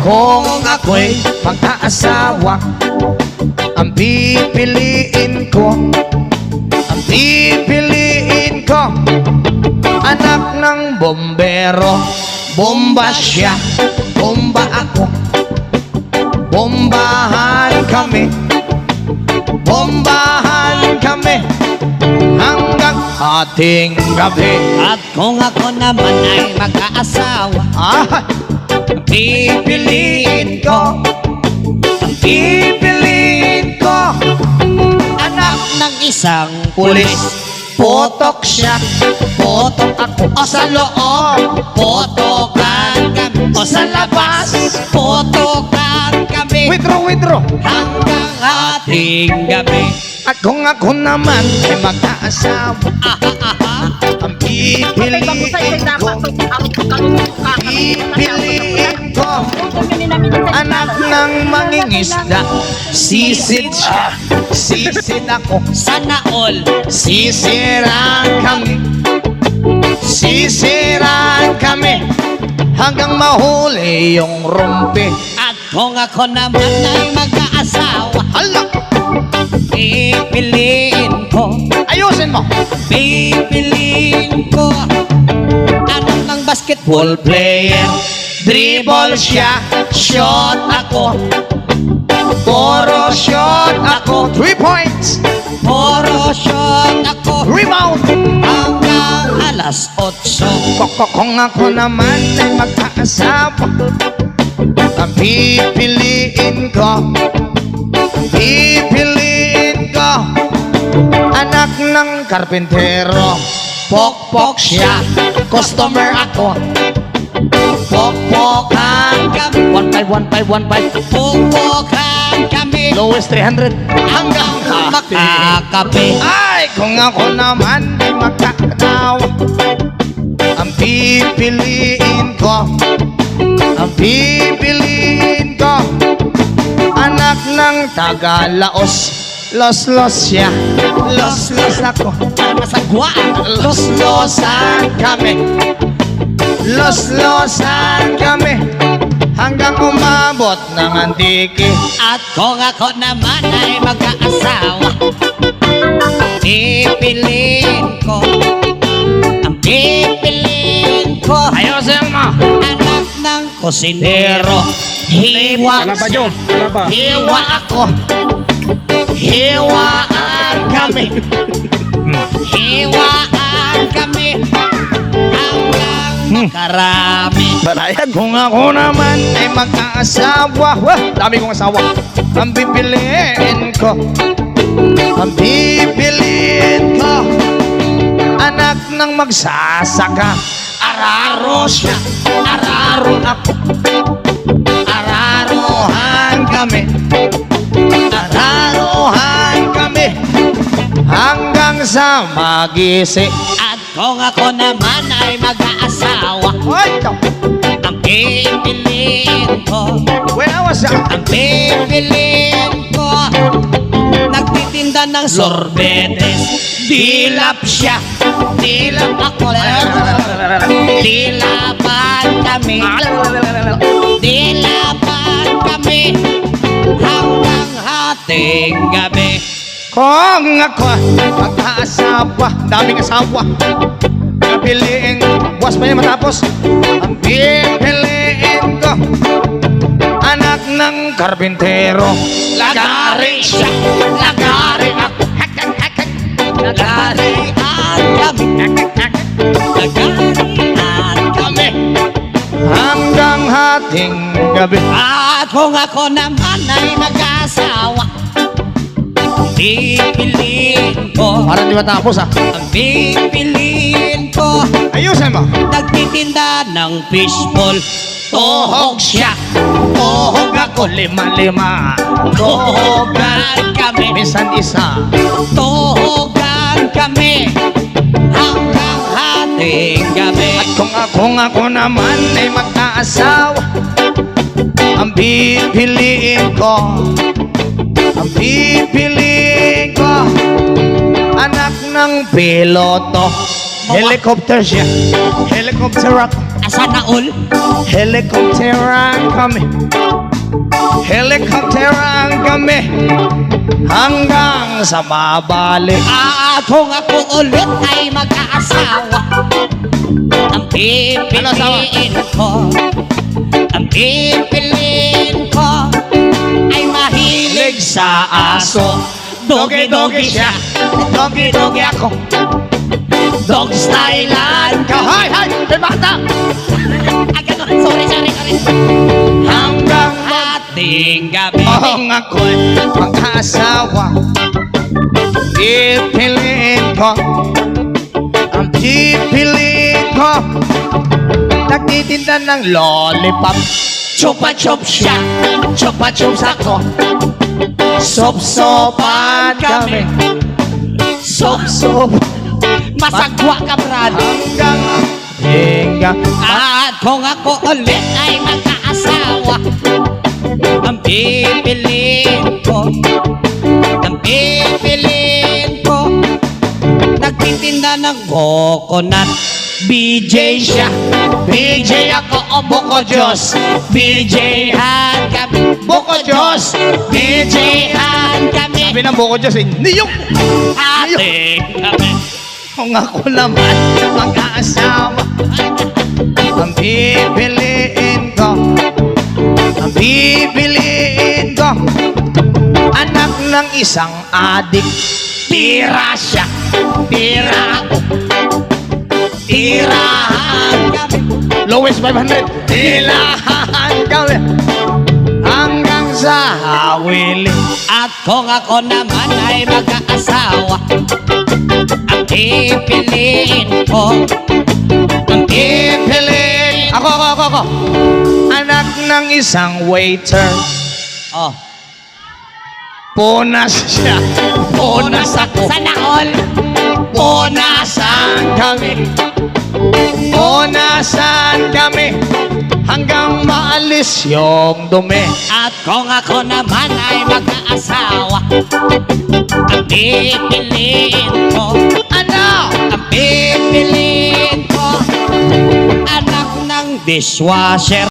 Kung ako'y mag-aasawa Ang pipiliin ko. Ang pipiliin ko Anak ng bombero. Bomba siya Bomba ako. Bombahan kami Bombahan kami Hanggang ating gabi. At kung ako naman ay mag-aasawa Ah, pipiliin ko. Ang pipiliin ko. Anak ng isang pulis. Potok siya. Potok ako. O sa loob. Potokan kami. O sa labas. Potokan kami. Withdraw, withdraw. Hanggang ating gabi. At kung ako naman ay mag-aasawa. Ang pipiliin ko Pipiliin ko Anak ng mangingisda Sisid siya Sisid ako. Sana all. Sisiraan kami. Sisiraan kami. Hanggang mahuli yung rumpi. At kung ako naman ay mag-aasawa Hala! Pipiliin ko. Ayusin mo! Pipiliin ko ng basketball Ball player. Dribble siya Shot ako. Puro shot ako. Three points. Puro shot ako. Rebound. Hanggang alas 8 Koko kung ako naman ay mag-aasawa Ang pipiliin ko. Pipiliin ko. Anak ng karpintero. Pokpok siya. Customer ako Pokpokan kami One five, one five, one five Pupukan kami Lowest 300 Hanggang hati Makakape. Ay, kung ako naman ay magkakatawa Ang pipiliin ko Ang pipiliin ko Anak ng Tagalaos Los-los siya. Los-los ako. Masagwaan Los-losan kami Los-losan kami Hanggang umabot ng antiki At kung ako naman ay mag-aasawa Pipiliin ko. Ang pipiliin ko Ayusin mo. Anak ng kusinero. Hiwa Wala pa, Joe. Wala pa. Hiwa ako. Hiwaan kami. Hiwaan kami Makarami Banayan kung ako naman ay mag-aasawa Wah, dami kong asawa. Ang pipiliin ko. Ang pipiliin ko. Anak ng magsasaka. Araro siya. Araro ako Ararohan kami. Ararohan kami. Hanggang sa magisi At kung ako naman ay mag-aasawa Ay, ito Ang pipiliin ko was young Ang pipiliin ko Nagtitinda ng sorbetes. Dilap siya. Dilap ako. Dilapan kami. Dilapan kami. Hanggang hating gabi. Kung ako mag-aasawa, daming asawa. Pipiliin, buwas pa niya matapos. Ang pipiliin ko Anak ng karpintero Lagari siya, lagari ako Hak, hak, hak, hak. Lagari At kami. Nagkarihan kami. Hanggang hating gabi. At kung ako naman ay mag-asawa Pipiliin ko. Parang di matapos ah. Ang pipiliin ko Ayusin mo. Nagtitinda ng fishball. Tohog siya, tohog ako Lima-lima, tohogan kami. Minsan isa Tohogan kami. Hanggang hating gabi At kung ako ako naman ay mag-aasawa Ang pipiliin ko Ang pipiliin ko Anak ng piloto Helicopter siya Helicopter ako Asa na all? Helicopter ako kami Helikopteran kami Hanggang sa mabalik At kung ako ulit ay mag-aasawa. Ang pipiliin ko Ang pipiliin ko Ay mahilig sa aso. Dogi-dogi siya. Dogi-dogi ako Dog stylean ka Hay, hay! Bata! Ay, ganun. Sorry, sorry, sorry. Hanggang Ating gabi. Ang ako'y mag-asawa. Pipiliin ko. Ang pipiliin ko. Nagtitinda ng lollipop. Chupa chup siya. Chupa chups ako Sop-sopan kami. Sop-sop Masagwa ka, Brad Hanggang Hingga At kung ako ulit ay magkaasawa Ang pipiliin ko Ang pipiliin ko Nagtitinda ng coconut. BJ siya. BJ ako o Boko Diyos. BJ han kami. Boko Diyos. BJ han kami. Sabi ng buko Diyos eh Niyok! Ate kami Kung ako naman mag-aasawa Ang pipiliin ko Ang pipiliin ko Anak ng isang adik. Tira siya Tira ako. Tirahan kami. Lowest 500 Ilahan kami. Hanggang sa hawili At kung ako naman ay mag-aasawa Ang pipiliin ko. Ang pipiliin Ako, ako, ako, ako. Anak ng isang waiter. Oh, Punas siya. Punas ako. Sana all Punasan kami. Punasan kami Hanggang maalis yung dumi. At kung ako naman ay mag-aasawa Ang pipiliin ko. Ano? Ang pipiliin ko. Anak ng dishwasher